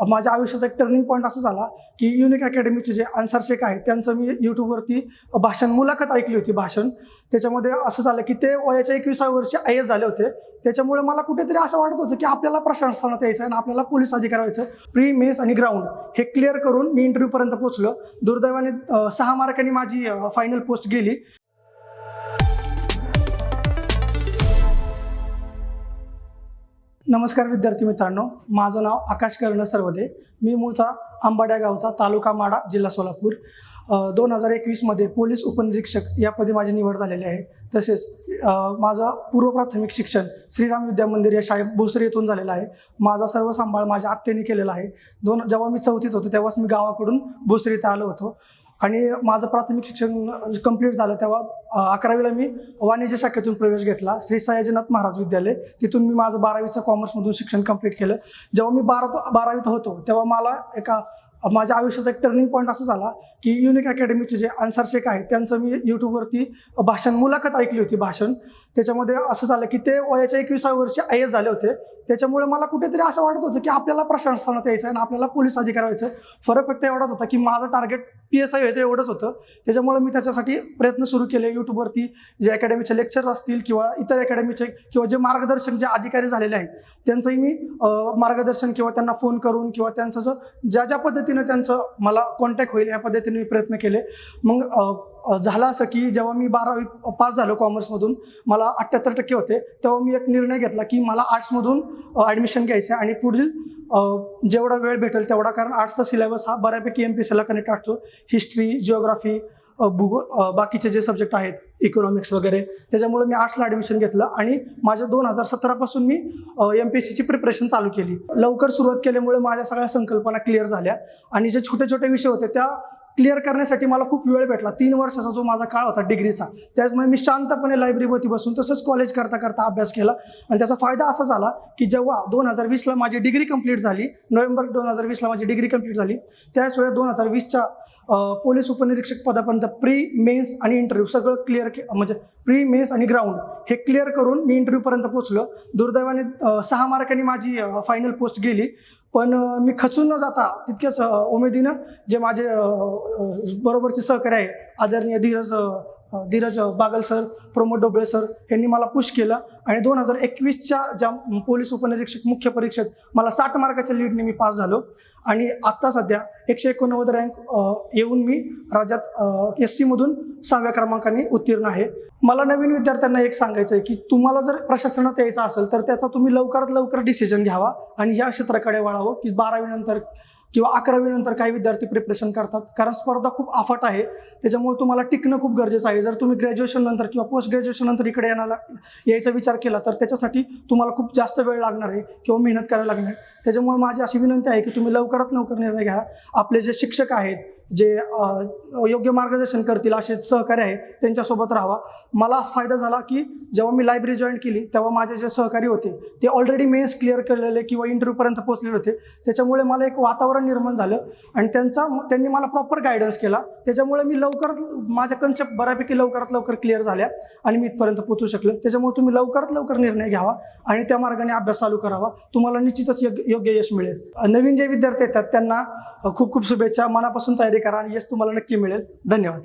माझ्या आयुष्याचा एक टर्निंग पॉईंट असं झाला की युनिक अकॅडमीचे जे आन्सर शेख आहेत त्यांचं मी यूट्यूबवरती भाषण मुलाखत ऐकली होती भाषण. त्याच्यामध्ये असं झालं की ते वयाच्या एकविसाव्या वर्षी आय एस झाले होते. त्याच्यामुळे मला कुठेतरी असं वाटत होतं की आपल्याला प्रशासनात यायचं आणि आपल्याला पोलीस अधिकार व्हायचं. प्री मेन्स आणि ग्राउंड हे क्लिअर करून मी इंटरव्ह्यूपर्यंत पोहोचलो. दुर्दैवाने सहा मार्कांनी माझी फायनल पोस्ट गेली. नमस्कार विद्यार्थी मित्रांनो. माझं नाव आकाश कर्ण सर्वदे. मी मूळचा आंबाड्या गावचा तालुका माडा जिल्हा सोलापूर. दोन हजार एकवीसमध्ये पोलीस उपनिरीक्षक या पदी माझी निवड झालेली आहे. तसेच माझं पूर्व प्राथमिक शिक्षण श्रीराम विद्या मंदिर या शाळेत भोसरी येथून झालेलं आहे. माझा सर्व सांभाळ माझ्या आत्तेने केलेला आहे. दोन जेव्हा मी चौथीत होतो तेव्हाच मी गावाकडून भोसरी इथं आलो होतो. आणि माझं प्राथमिक शिक्षण कंप्लीट झालं तेव्हा अकरावीला मी वाणिज्य शाखेतून प्रवेश घेतला श्री सयाजीनाथ महाराज विद्यालय. तिथून मी माझं बारावीचं कॉमर्समधून शिक्षण कंप्लीट केलं. जेव्हा मी बारा बारावीत होतो तेव्हा मला एका माझ्या आयुष्याचा एक टर्निंग पॉईंट असं झाला की युनिक अकॅडमीचे जे आन्सर शेख आहेत त्यांचं मी यूट्यूबवरती भाषण मुलाखत ऐकली होती भाषण. त्याच्यामध्ये असं झालं की ते वयाच्या एकविसाव्या वर्षी आय एस झाले होते. त्याच्यामुळे मला कुठेतरी असं वाटत होतं की आपल्याला प्रशासनात यायचं आहे आणि आपल्याला पोलीस अधिकार व्हायचं फरक फक्त एवढाच होता की माझं टार्गेट पी एस आय व्हायचं एवढंच होतं. त्याच्यामुळे मी त्याच्यासाठी प्रयत्न सुरू केले. यूट्यूबवरती जे अकॅडमीचे लेक्चर्स असतील किंवा इतर अकॅडमीचे किंवा जे मार्गदर्शक जे अधिकारी झालेले आहेत त्यांचंही मी मार्गदर्शन किंवा त्यांना फोन करून किंवा त्यांचं जो ज्या ज्या पद्धतीनं त्यांचं मला कॉन्टॅक्ट होईल या पद्धतीने मी प्रयत्न केले. मग झालं असं की जेव्हा मी बारावी पास झालो कॉमर्समधून मला अठ्ठ्याहत्तर टक्के होते. तेव्हा मी एक निर्णय घेतला की मला आर्ट्समधून ॲडमिशन घ्यायचं आहे आणि पुढील जेवढा वेळ भेटेल तेवढा कारण आर्ट्सचा सिलेबस हा बऱ्यापैकी एम पी सीला कनेक्ट असतो. हिस्ट्री जिओग्राफी भूगोल बाकीचे जे सब्जेक्ट आहेत इकॉनॉमिक्स वगैरे त्याच्यामुळे मी आर्ट्सला ॲडमिशन घेतलं आणि माझ्या दोन हजार सतरापासून मी एम पी एस सीची प्रिपरेशन चालू केली. लवकर सुरुवात केल्यामुळे माझ्या सगळ्या संकल्पना क्लिअर झाल्या आणि जे छोटे छोटे विषय होते त्या क्लिअर करण्यासाठी मला खूप वेळ भेटला. तीन वर्षाचा जो माझा काळ होता डिग्रीचा त्याचमुळे मी शांतपणे लायब्ररीवरती बसून तसंच कॉलेज करता करता अभ्यास केला. आणि त्याचा फायदा असा झाला की जेव्हा दोन हजार वीसला माझी डिग्री कंप्लीट झाली नोव्हेंबर दोन हजार वीसला माझी डिग्री कंप्लीट झाली त्याच वेळेस दोन हजार वीसच्या पोलीस उपनिरीक्षक पदापर्यंत प्री मेन्स आणि इंटरव्ह्यू सगळं क्लिअर के म्हणजे प्री मेन्स आणि ग्राउंड हे क्लिअर करून मी इंटरव्ह्यूपर्यंत पोहोचलो. दुर्दैवाने सहा मार्कांनी माझी फायनल पोस्ट गेली. पण मी खचून न जाता तितक्याच उमेदीनं जे माझे बरोबरचे सहकारी आहे आदरणीय धीरज धीरज बागल सर प्रमोद डोबळे सर यांनी मला पुश केलं. आणि दोन हजार एकवीसच्या ज्या पोलीस उपनिरीक्षक मुख्य परीक्षेत मला साठ मार्काच्या लीडने मी पास झालो. आणि आत्ता सध्या एकशे एकोणनव्वद रँक येऊन मी राज्यात एस सीमधून सहाव्या क्रमांकाने उत्तीर्ण आहे. मला नवीन विद्यार्थ्यांना एक सांगायचं आहे की तुम्हाला जर प्रशासनात यायचं असेल तर त्याचा तुम्ही लवकरात लवकर डिसिजन घ्यावा आणि या क्षेत्राकडे वळावं की बारावीनंतर किंवा अकरावीनंतर काही विद्यार्थी प्रिपरेशन करतात. कारण स्पर्धा खूप अफाट आहे. त्याच्यामुळे तुम्हाला टिकणं खूप गरजेचं आहे. जर तुम्ही ग्रॅज्युएशन नंतर किंवा पोस्ट ग्रॅज्युएशन नंतर इकडे येण्याला यायचा विचार केला तर त्याच्यासाठी तुम्हाला खूप जास्त वेळ लागणार आहे किंवा मेहनत करायला लागणार आहे. त्याच्यामुळे माझी अशी विनंती आहे की तुम्ही लवकरात लवकर निर्णय घ्या. आपले जे शिक्षक आहेत जे योग्य मार्गदर्शन करतील असे सहकारी आहे त्यांच्यासोबत राहावा. मला असा फायदा झाला की जेव्हा मी लायब्ररी जॉईन केली तेव्हा माझे जे सहकारी होते ते ऑलरेडी मेन्स क्लिअर केलेले किंवा इंटरव्ह्यूपर्यंत पोहोचलेले होते. त्याच्यामुळे मला एक वातावरण निर्माण झालं आणि त्यांचा त्यांनी मला प्रॉपर गायडन्स केला. त्याच्यामुळे मी लवकर माझ्या कन्सेप्ट बऱ्यापैकी लवकरात लवकर क्लिअर झाल्या आणि मी इथपर्यंत पोहोचू शकलो. त्याच्यामुळे तुम्ही लवकरात लवकर निर्णय घ्यावा आणि त्या मार्गाने अभ्यास चालू करावा. तुम्हाला निश्चितच योग्य यश मिळेल. नवीन जे विद्यार्थी येतात त्यांना खूप खूप शुभेच्छा. मनापासून तयारी करा आणि यश तुम्हाला नक्की मिळेल. धन्यवाद.